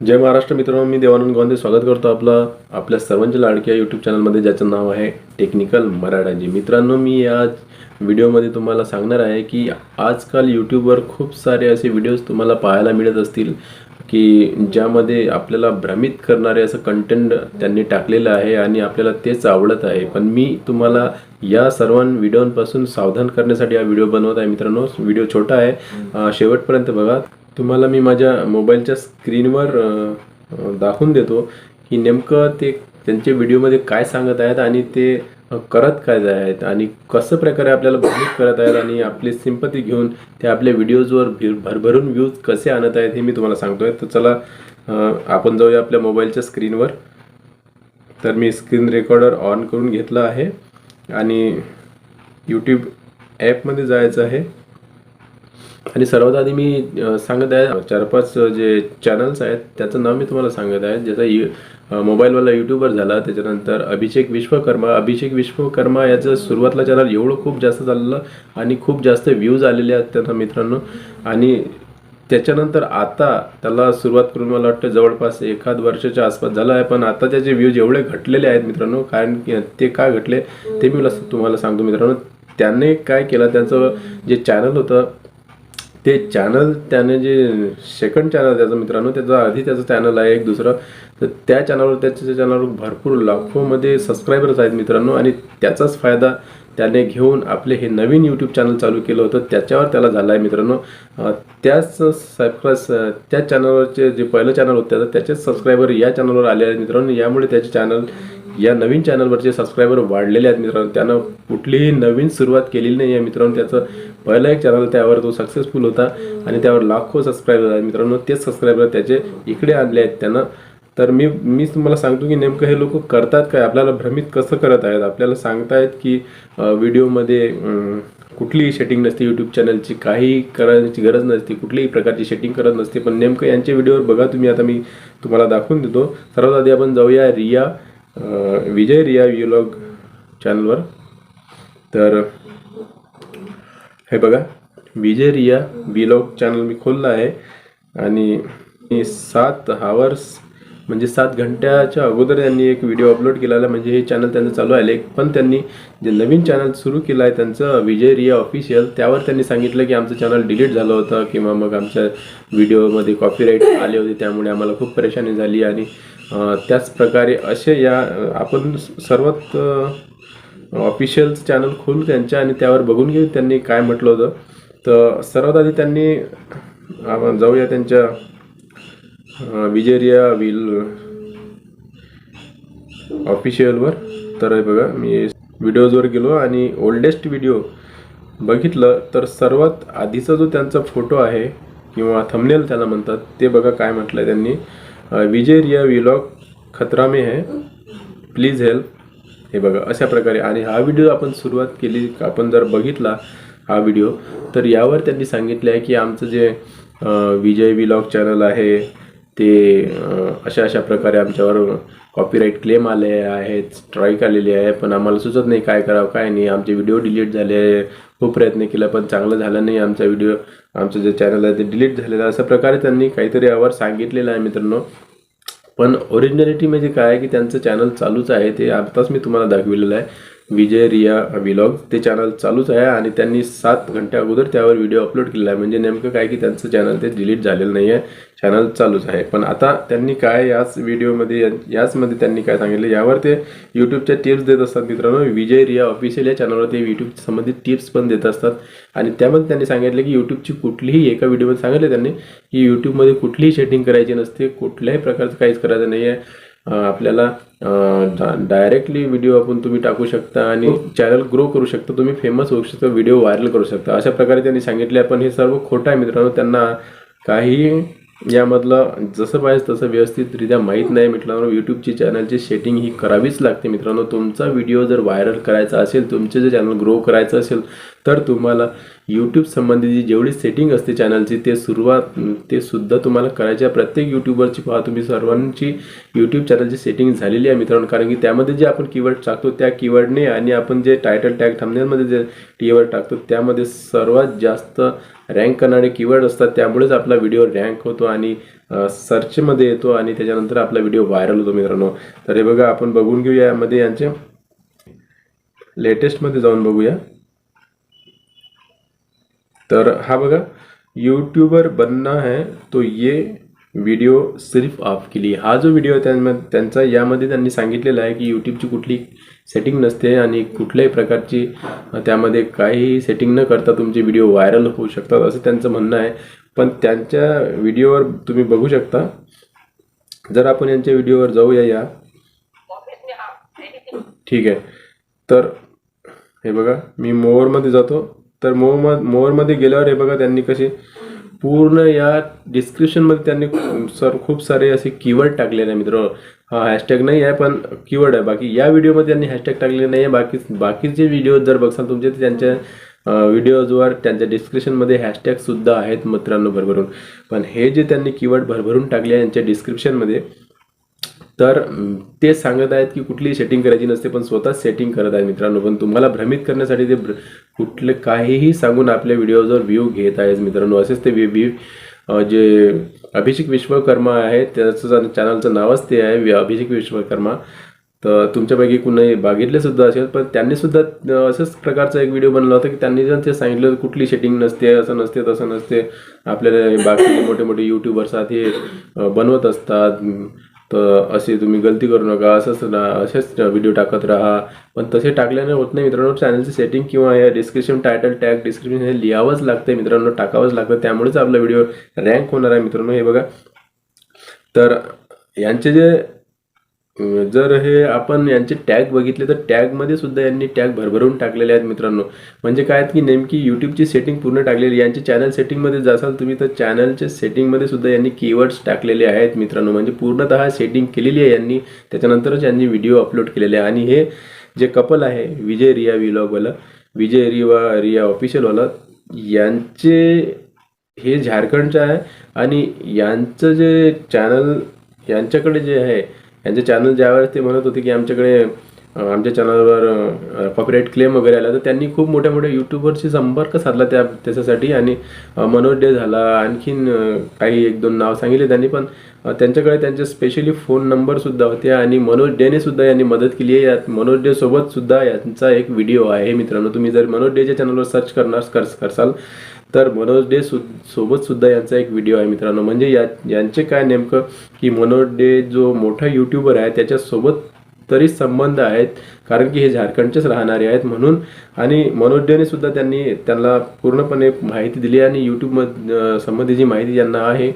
जय महाराष्ट्र मित्रांनो मी देवानंद गोंदे. स्वागत करतो आपलं आपल्या सर्वांच्या लाडक्या यूट्यूब चॅनलमध्ये ज्याचं नाव आहे टेक्निकल मराठाजी मित्रांनो मी आज व्हिडिओमध्ये तुम्हाला सांगणार आहे की आजकाल यूट्यूबवर खूप सारे असे व्हिडिओज तुम्हाला पाहायला मिळत असतील की ज्यामध्ये आपल्याला भ्रमित करणारे असं कंटेंट त्यांनी टाकलेलं आहे आणि आपल्याला तेच आवडत आहे. पण मी तुम्हाला या सर्व व्हिडिओंपासून सावधान करण्यासाठी हा व्हिडिओ बनवत आहे मित्रांनो. व्हिडिओ छोटा आहे. शेवटपर्यंत बघा. तुम्हाला मी माझ्या मोबाईलच्या स्क्रीनवर दाखवून देतो की नेमकं ते त्यांच्या व्हिडिओमध्ये काय सांगत आहेत आणि ते करत काय आहेत आणि कसं प्रकारे आपल्याला भ्रमित करत आहेत आणि आपली सिंपती घेऊन ते आपल्या व्हिडिओजवर भरभरून व्ह्यूज कसे आणत आहेत हे मी तुम्हाला सांगतोय. तर चला आपण जाऊया आपल्या मोबाईलच्या स्क्रीनवर. तर मी स्क्रीन रेकॉर्डर ऑन करून घेतलं आहे आणि यूट्यूब ॲपमध्ये जायचं आहे. आणि सर्वात आधी मी सांगत आहे चार पाच जे चॅनल्स आहेत त्याचं नाव मी तुम्हाला सांगत आहे. ज्याचा यू मोबाईलवाला यूट्यूबर झाला त्याच्यानंतर अभिषेक विश्वकर्मा. अभिषेक विश्वकर्मा याचं सुरुवातला चॅनल एवढं खूप जास्त चाललं आणि खूप जास्त व्ह्यूज आलेले आहेत त्यांना मित्रांनो. आणि त्याच्यानंतर आता त्याला सुरुवात करून मला वाटतं जवळपास एखाद वर्षाच्या आसपास झालं आहे. पण आता त्याचे व्ह्यूज एवढे घटलेले आहेत मित्रांनो कारण की ते का घटले ते मी तुम्हाला सांगतो मित्रांनो. त्याने काय केलं त्यांचं जे चॅनल होतं ते चॅनल त्याने जे सेकंड चॅनल त्याचं मित्रांनो त्याचा आधी त्याचं चॅनल आहे एक दुसरं. तर त्या चॅनलवर त्याच्या चॅनलवर भरपूर लाखोमध्ये सबस्क्रायबर्स आहेत मित्रांनो आणि त्याचाच फायदा त्याने घेऊन आपले हे नवीन यूट्यूब चॅनल चालू केलं होतं त्याच्यावर त्याला झाला आहे मित्रांनो. त्याच सबस्क्राईब त्या चॅनलवरचे जे पहिलं चॅनल होतं त्याचे त्याचेच सबस्क्रायबर या चॅनलवर आले आहेत मित्रांनो यामुळे त्याचे चॅनल या नवीन चॅनलवरचे सबस्क्रायबर वाढलेले आहेत मित्रांनो. त्यानं कुठलीही नवीन सुरुवात केलेली नाही आहे मित्रांनो. त्याचं पहिलं एक चॅनल त्यावर तो सक्सेसफुल होता आणि त्यावर लाखो सबस्क्रायबर आहेत मित्रांनो. तेच सबस्क्रायबर त्याचे इकडे आणले आहेत त्यानं. तर मी मी तुम्हाला सांगतो की नेमकं हे लोक करतात काय? आपल्याला भ्रमित कसं करत आहेत? आपल्याला सांगतायत की व्हिडिओमध्ये कुठलीही सेटिंग नसते यूट्यूब चॅनलची काही करायची गरज नसते. कुठलीही प्रकारची सेटिंग करत नसते. पण नेमकं यांच्या व्हिडिओवर बघा तुम्ही. आता मी तुम्हाला दाखवून देतो. सर्वात आधी आपण जाऊया रिया विजय रिया व्लॉग चॅनलवर. तर हे बघा विजय रिया व्हिलॉग चॅनल मी खोललं आहे. आणि मी सात हावर्स म्हणजे सात घंट्याच्या अगोदर त्यांनी एक व्हिडिओ अपलोड केलेला आहे. म्हणजे हे चॅनल त्यांचं चालू आहे. पण त्यांनी जे नवीन चॅनल सुरू केलं आहे त्यांचं विजय रिया ऑफिशियल त्यावर त्यांनी सांगितलं की आमचं चॅनल डिलीट झालं होतं किंवा मग आमच्या व्हिडिओमध्ये कॉपीराईट आले होते. त्यामुळे आम्हाला खूप परेशानी झाली. आणि त्याचप्रकारे त्याच प्रकारे असे या आपण सर्वात ऑफिशियल चॅनल खोलू त्यांच्या आणि त्यावर बघून घेऊ त्यांनी काय म्हटलं होतं. तर सर्वात आधी त्यांनी आपण जाऊया त्यांच्या विजेरिया विल ऑफिशियलवर तर हे बघा मी व्हिडिओजवर गेलो आणि ओल्डेस्ट व्हिडिओ बघितलं. तर सर्वात आधीचा जो त्यांचा फोटो आहे किंवा थमनेल त्याला म्हणतात ते बघा काय म्हटलं त्यांनी. विजय रिया विलॉग खतरा में है। प्लीज हेल्प हे बघा अशा प्रकारे. आणि हा व्हिडिओ आपण सुरुवात केली आपण जर बघितला हा व्हिडिओ तर यावर त्यांनी सांगितलं आहे की आमचं जे विजय विलॉग चॅनल आहे ते अशा अशा प्रकारे आमच्यावर कॉपीराईट क्लेम आले आहेत स्ट्राईक आलेली आहे पण आम्हाला सुचत नाही काय करावं काय नाही. आमचे व्हिडिओ डिलीट झाले खूप प्रयत्न केला पण चांगलं झालं नाही. आमचा व्हिडिओ आमचं जे चॅनल आहे ते डिलीट झालेलं अशा प्रकारे त्यांनी काहीतरी यावर सांगितलेलं आहे मित्रांनो. पण ओरिजिनॅलिटी म्हणजे काय की त्यांचं चॅनल चालूच आहे ते आताच मी तुम्हाला दाखविलेलं आहे. विजय रिया विलॉग ते चॅनल चालूच आहे आणि त्यांनी सात घंट्या अगोदर त्यावर व्हिडिओ अपलोड केलेला आहे. म्हणजे नेमकं काय की त्यांचं चॅनल ते डिलीट झालेलं नाही आहे चॅनल चालूच आहे. पण आता त्यांनी काय याच व्हिडिओमध्ये याचमध्ये त्यांनी काय सांगितलं? यावर ते यूट्यूबच्या टिप्स देत असतात मित्रांनो. विजय रिया ऑफिशियल या चॅनलवर ते यूट्यूब संबंधित टिप्स पण देत असतात. आणि त्यामध्ये त्यांनी सांगितलं की यूट्यूबची कुठलीही एका व्हिडिओमध्ये सांगितलं त्यांनी की यूट्यूबमध्ये कुठलीही सेटिंग करायची नसते. कुठल्याही प्रकारचं काहीच करायचं नाही आहे आपल्याला डायरेक्टली व्हिडिओ आपण तुम्ही टाकू शकता आणि चॅनल ग्रो करू शकता. तुम्ही फेमस होऊ शकता व्हिडिओ व्हायरल करू शकता. अशा प्रकारे त्यांनी सांगितले. पण हे सर्व खोटं आहे मित्रांनो. त्यांना काही यामधलं जसं पाहिजे तसं व्यवस्थितरित्या माहीत नाही मित्रांनो यूट्यूबची चॅनलची सेटिंग ही करावीच लागते मित्रांनो. तुमचा व्हिडिओ जर व्हायरल करायचा असेल तुमचे जे चॅनल ग्रो करायचं असेल तर तुम्हाला यूट्यूब संबंधीची जेवढी सेटिंग असते चॅनलची ते सुरुवात ते सुद्धा तुम्हाला करायच्या प्रत्येक यूट्यूबरची पहा तुम्ही सर्वांची यूट्यूब चॅनलची सेटिंग झालेली आहे मित्रांनो. कारण की त्यामध्ये जे आपण कीवर्ड टाकतो त्या कीवर्डने आणि आपण जे टायटल टॅग थांबण्यामध्ये जे टीवर टाकतो त्यामध्ये सर्वात जास्त रँक करणारे कीवर्ड असतात त्यामुळेच आपला व्हिडिओ रँक होतो आणि सर्चमध्ये येतो आणि त्याच्यानंतर आपला व्हिडिओ व्हायरल होतो मित्रांनो. तर हे बघा आपण बघून घेऊया यामध्ये यांचे. लेटेस्टमध्ये जाऊन बघूया. तर हा बघा यूट्यूबर बनना है तो ये व्हिडिओ सिर्फ ऑफ केली. हा जो व्हिडिओ आहे त्यांचा यामध्ये त्यांनी सांगितलेला आहे की यूट्यूबची कुठली सेटिंग नसते आणि कुठल्याही प्रकारची त्यामध्ये काहीही सेटिंग न करता तुमचे व्हिडिओ व्हायरल होऊ शकतात असं त्यांचं म्हणणं आहे. पण त्यांच्या व्हिडिओवर तुम्ही बघू शकता. जर आपण यांच्या व्हिडिओवर जाऊया या. ठीक आहे. तर हे बघा मी मोअरमध्ये जातो. तर मोअर मोअरमध्ये गेल्यावर हे बघा त्यांनी कसे पूर्ण या डिस्क्रिप्शनमध्ये त्यांनी सर खूप सारे असे कीवर्ड टाकलेले आहे मित्र. हा हॅशटॅग नाही आहे पण कीवर्ड आहे. बाकी या व्हिडिओमध्ये त्यांनी हॅशटॅग टाकलेले नाही आहे. बाकी बाकीचे व्हिडिओ जर बघसाल तुमचे तर त्यांच्या व्हिडिओजवर त्यांच्या डिस्क्रिप्शनमध्ये हॅशटॅगसुद्धा आहेत मित्रांनो भरभरून. पण हे जे त्यांनी कीवर्ड भरभरून टाकले आहे यांच्या डिस्क्रिप्शनमध्ये तर ते सांगत आहेत की कुठली सेटिंग करायची नसते पण स्वतः सेटिंग करत आहेत मित्रांनो. पण तुम्हाला भ्रमित करण्यासाठी ते कुठले काहीही सांगून आपल्या व्हिडिओजवर व्ह्यू घेत आहेत मित्रांनो. असेच ते व्ह्यू जे अभिषेक विश्वकर्मा आहे त्याचं चॅनलचं नावच ते आहे अभिषेक विश्वकर्मा. तर तुमच्यापैकी कुणी बघितले सुद्धा असेल पण त्यांनी सुद्धा असंच प्रकारचा एक व्हिडिओ बनला होता की त्यांनी जर ते सांगितलं कुठली सेटिंग नसते असं नसते तसं नसते. आपल्याला बाकीचे मोठे मोठे यूट्यूबर्स आहेत हे बनवत असतात. तर असे तुम्ही गलती करू नका असंच ना असेच व्हिडिओ टाकत राहा. पण तसे टाकल्याने होत नाही मित्रांनो. चॅनलचे सेटिंग किंवा या डिस्क्रिप्शन टायटल टॅग डिस्क्रिप्शन हे लिहावंच लागतं मित्रांनो टाकावंच लागतं त्यामुळेच आपला व्हिडिओ रँक होणार आहे मित्रांनो. हे बघा. तर यांचे जे जर हे आपण यांचे टॅग बघितले तर टॅगमध्ये सुद्धा यांनी टॅग भरभरून टाकलेले आहेत मित्रांनो. म्हणजे काय आहेत की नेमकी यूट्यूबची सेटिंग पूर्ण टाकलेली यांची चॅनल सेटिंगमध्ये जासाल तुम्ही तर चॅनलच्या सेटिंगमध्ये सुद्धा यांनी कीवर्ड्स टाकलेले आहेत मित्रांनो. म्हणजे पूर्णतः सेटिंग केलेली आहे यांनी. त्याच्यानंतरच यांनी व्हिडिओ अपलोड केलेले आहे. आणि हे जे कपल आहे विजय रिया विलॉगवाला विजय रिवा रिया ऑफिशियलवाला यांचे हे झारखंडचं आहे. आणि यांचं जे चॅनल यांच्याकडे जे आहे यांचे चॅनल ज्यावेळेस ते म्हणत होते की आमच्याकडे आमच्या चॅनलवर कॉपीराईट क्लेम वगैरे आला तर त्यांनी खूप मोठ्या मोठ्या यूट्यूबरशी संपर्क साधला त्या त्याच्यासाठी. आणि मनोज डे झाला आणखीन काही एक दोन नाव सांगितले त्यांनी पण त्यांच्याकडे त्यांचे स्पेशली फोन नंबरसुद्धा होते आणि मनोज डेने सुद्धा यांनी मदत केली आहे. यात मनोज डे सोबत सुद्धा यांचा एक व्हिडिओ आहे मित्रांनो. तुम्ही जर मनोज डेच्या चॅनलवर सर्च करणार कर करसाल तर मनोज डे सु सोबत सुद्धा यांचा एक व्हिडिओ आहे मित्रांनो. म्हणजे या यांचे काय नेमकं की मनोज डे जो मोठा यूट्यूबर आहे त्याच्यासोबत तरी संबंध आहेत. कारण की हे झारखंडचेच राहणारे आहेत म्हणून. आणि मनोज सुद्धा त्यांनी त्यांना पूर्णपणे माहिती दिली आणि यूट्यूब संबंधीची माहिती यांना आहे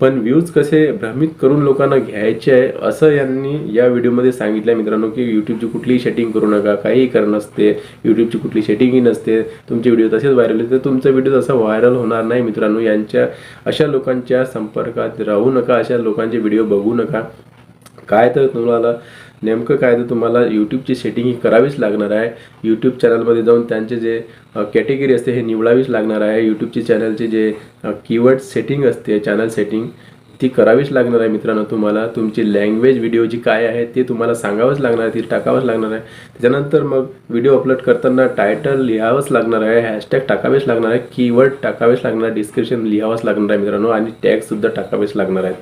पण व्ह्यूज कसे भ्रमित करून लोकांना घ्यायचे आहे असं यांनी या व्हिडिओमध्ये सांगितलं आहे मित्रांनो की यूट्यूबची कुठलीही सेटिंग करू नका काहीही कर नसते. यूट्यूबची कुठली सेटिंगही नसते. तुमचे व्हिडिओ तसेच व्हायरल होते. तुमचा व्हिडिओ तसा व्हायरल होणार नाही मित्रांनो यांच्या अशा लोकांच्या संपर्कात राहू नका अशा लोकांचे व्हिडिओ बघू नका. काय तर तुम्हाला नेमकं काय तर तुम्हाला यूट्यूबची सेटिंग ही करावीच लागणार आहे. यूट्यूब चॅनलमध्ये जाऊन त्यांचे जे कॅटेगरी असते हे निवडावीच लागणार आहे. यूट्यूबची चॅनलचे जे कीवर्ड सेटिंग असते चॅनल सेटिंग ती करावीच लागणार आहे मित्रांनो तुम्हाला. तुमची लँग्वेज व्हिडिओ जी काय आहे ते तुम्हाला सांगावंच लागणार आहे ती टाकावंच लागणार आहे. त्याच्यानंतर मग व्हिडिओ अपलोड करताना टायटल लिहावंच लागणार आहे हॅशटॅग टाकावेच लागणार आहे कीवर्ड टाकावेच लागणार आहे डिस्क्रिप्शन लिहावंच लागणार आहे मित्रांनो. आणि टॅगसुद्धा टाकावेच लागणार आहेत.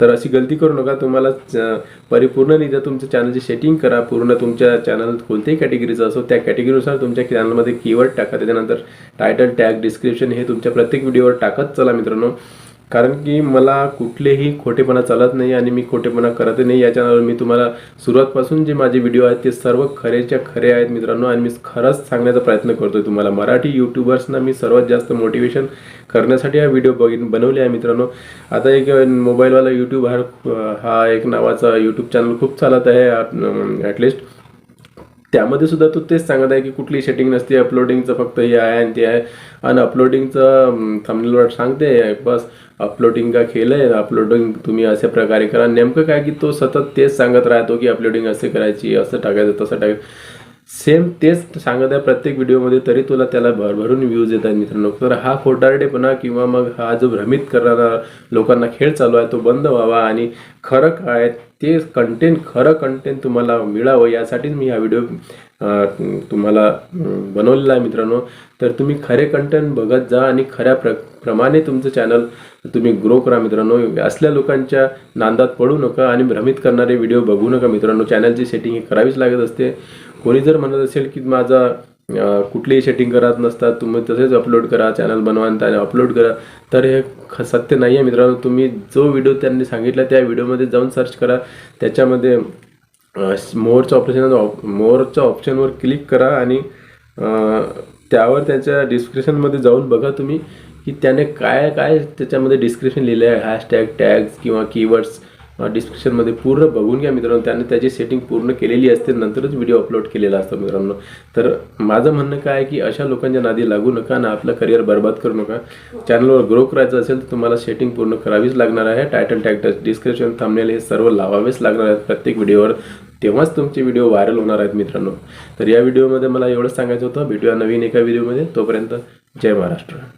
तर अशी गलती करू नका. तुम्हाला परिपूर्ण परिपूर्णरित्या तुमच्या चॅनलची सेटिंग करा. पूर्ण तुमच्या चॅनल कोणत्याही कॅटेगरीचं असो त्या कॅटेगरीनुसार तुमच्या चॅनलमध्ये कीवर्ड टाका. त्याच्यानंतर टायटल टॅग डिस्क्रिप्शन हे तुमच्या प्रत्येक व्हिडिओवर टाकत चला मित्रांनो. कारण की मला कुठलेही खोटेपणा चालत नाही आणि मी खोटेपणा करत नाही. या चॅनलवर मी तुम्हाला सुरुवातपासून जे माझे व्हिडिओ आहेत ते सर्व खरेच्या खरे आहेत मित्रांनो. आणि मी खरंच सांगण्याचा प्रयत्न करतो तुम्हाला. मराठी यूट्यूबर्सना मी सर्वात जास्त मोटिवेशन करण्यासाठी हा व्हिडिओ बघिन बनवले आहे मित्रांनो. आता एक मोबाईलवाला यूट्यूब हा हा एक नावाचा यूट्यूब चॅनल खूप चालत आहे. ॲटलिस्ट त्यामध्ये सुद्धा तो तेच सांगत आहे की कुठली सेटिंग नसते अपलोडिंगचं फक्त हे आहे आणि ते आहे. आणि अपलोडिंगचं थंबनेलवर सांगते बस अपलोडिंग का खेळ आहे अपलोडिंग तुम्ही अशा प्रकारे करा. नेमकं काय की तो सतत तेच सांगत राहतो की अपलोडिंग असे करायची असं टाकायचं तसं टाकायचं. सेम तेच सांगत आहे प्रत्येक व्हिडिओमध्ये तरी तुला त्याला भरभरून व्ह्यूज येतात मित्रांनो. तर हा खोटारडेपणा किंवा मग हा जो भ्रमित करणारा लोकांना खेळ चालू आहे तो बंद व्हावा. आणि खरं काय ते कंटेंट खरं कंटेंट तुम्हाला मिळावं यासाठीच मी हा व्हिडिओ तुम्हाला बनवलेला आहे मित्रांनो. तर तुम्ही खरे कंटेंट बघत जा आणि खऱ्या प्र प्रमाणे तुमचं चॅनल तुम्ही ग्रो करा मित्रांनो. असल्या लोकांच्या नांदात पडू नका आणि भ्रमित करणारे व्हिडिओ बघू नका मित्रांनो. चॅनलची सेटिंग ही करावीच लागत असते. कोणी जर म्हणत असेल की माझा कुठलीही सेटिंग करत नसतात. तुम्ही तसेच अपलोड करा चॅनल बनवा आणि त्याने अपलोड करा. तर हे ख सत्य नाही आहे मित्रांनो. तुम्ही जो व्हिडिओ त्यांनी सांगितला त्या व्हिडिओमध्ये जाऊन सर्च करा. त्याच्यामध्ये मोरच्या मोरचं ऑपरेशन मोरच्या ऑप्शनवर क्लिक करा आणि त्यावर त्याच्या डिस्क्रिप्शनमध्ये जाऊन बघा तुम्ही की त्याने काय काय त्याच्यामध्ये डिस्क्रिप्शन लिहिलं आहे हॅशटॅग टॅग्स किंवा कीवर्ड्स डिस्क्रिप्शनमध्ये पूर्ण बघून घ्या मित्रांनो. त्याने त्याची सेटिंग पूर्ण केलेली असते. नंतरच व्हिडिओ अपलोड केलेला असतो मित्रांनो. तर माझं म्हणणं काय आहे की अशा लोकांच्या नादी लागू नका ना आपलं करिअर बर्बाद करू नका. चॅनलवर ग्रो करायचं असेल तर तुम्हाला सेटिंग पूर्ण करावीच लागणार आहे. टायटल टॅग डिस्क्रिप्शन थांबलेले हे सर्व लावावेच लागणार आहेत प्रत्येक व्हिडिओवर तेव्हाच तुमचे व्हिडिओ व्हायरल होणार आहेत मित्रांनो. तर या व्हिडिओमध्ये मला एवढंच सांगायचं होतं. भेटूया नवीन एका व्हिडिओमध्ये तोपर्यंत जय महाराष्ट्र.